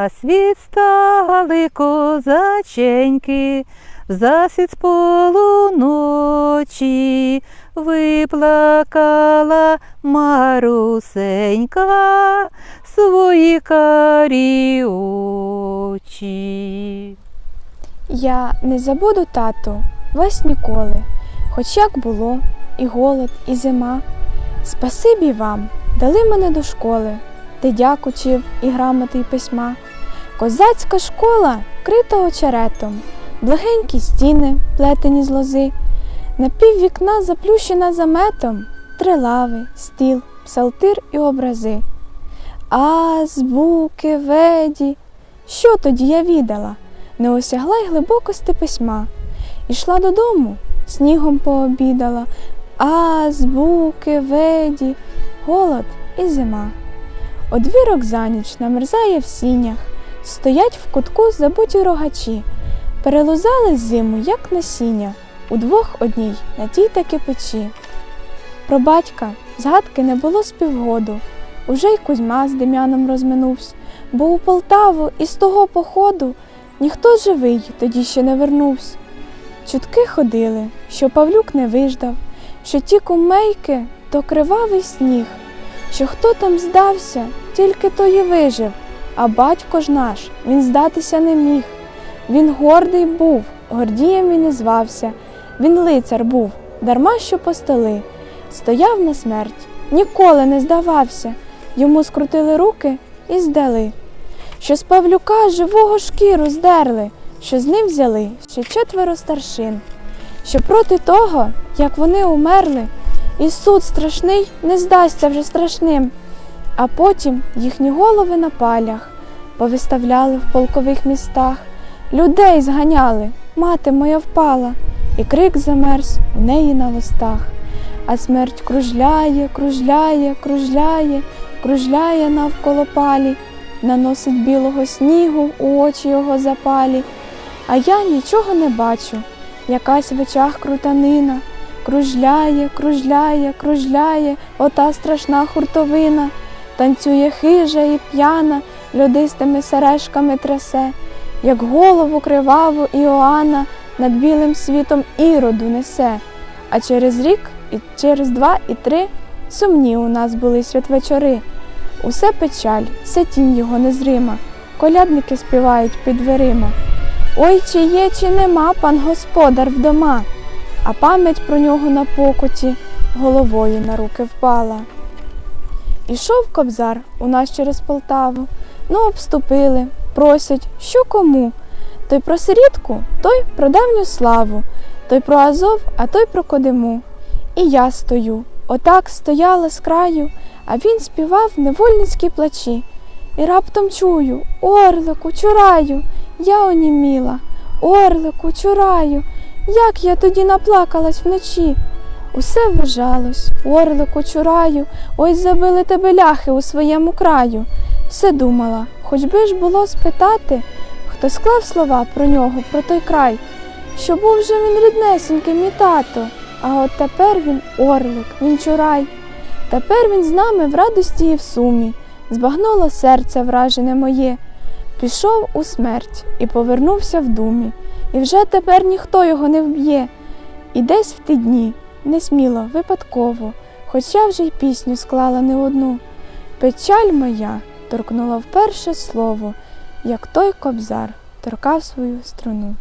А світ стали козаченьки, в засід полуночі виплакала Марусенька свої карі очі. Я не забуду тату вас ніколи, хоч як було, і голод, і зима. Спасибі вам, дали мене до школи, де дяк учив і грамоти й письма. Козацька школа крита очеретом, благенькі стіни, плетені з лози, на пів вікна заплющена заметом, три лави, стіл, псалтир і образи. Азбуки, веді, що тоді я відала? не осягла й глибокости письма. Ішла додому, снігом пообідала, азбуки, веді, голод і зима. Одвірок за ніч намерзає в сінях, стоять в кутку забуті рогачі, перелузали зиму, як насіння, удвох одній на тій таки печі. Про батька згадки не було з півгоду, уже й Кузьма з Дем'яном розминувся, бо у Полтаву із того походу ніхто живий тоді ще не вернувся. Чутки ходили, що Павлюк не виждав, що ті кумейки то кривавий сніг, що хто там здався, тільки той і вижив, а батько ж наш, він здатися не міг. Він гордий був, гордієм він і звався, він лицар був, дарма що постели, стояв на смерть, ніколи не здавався, йому скрутили руки і здали. Що з Павлюка живого шкіру здерли, що з ним взяли ще четверо старшин, що проти того, як вони умерли, і суд страшний не здасться вже страшним, а потім їхні голови на палях повиставляли в полкових містах, людей зганяли, мати моя впала, і крик замерз у неї на вустах. А смерть кружляє, кружляє, кружляє, кружляє навколо палі наносить білого снігу у очі його запалі, а я нічого не бачу. Якась в очах крутанина, кружляє, кружляє, кружляє ота страшна хуртовина, танцює хижа і п'яна, льодистими сережками трясе, як голову криваву Іоанна над білим світом іроду несе. А через рік, і через два і три сумні у нас були святвечори. Усе печаль, все тінь його незрима, колядники співають під дверима. Ой, чи є, чи нема пан господар вдома, а пам'ять про нього на покуті головою на руки впала. Ішов кобзар у нас через Полтаву, ну обступили, просять, що кому. Той про сирітку, той про давню славу, той про Азов, а той про Кодиму. І я стою, отак стояла з краю, а він співав невольницькі плачі. І раптом чую Орлику, чураю, я оніміла, Орлику, чураю, як я тоді наплакалась вночі. Усе вважалось, Орлику, чураю, ось забили тебе ляхи у своєму краю. Все думала, хоч би ж було спитати, хто склав слова про нього, про той край, що був же він ріднесенький, мій тато, а от тепер він орлик, він чурай. Тепер він з нами в радості і в сумі, збагнуло серце вражене моє, пішов у смерть і повернувся в думі, і вже тепер ніхто його не вб'є. І десь в ті дні, несміло, випадково, хоча вже й пісню склала не одну. Печаль моя торкнула вперше слово, як той кобзар торкав свою струну.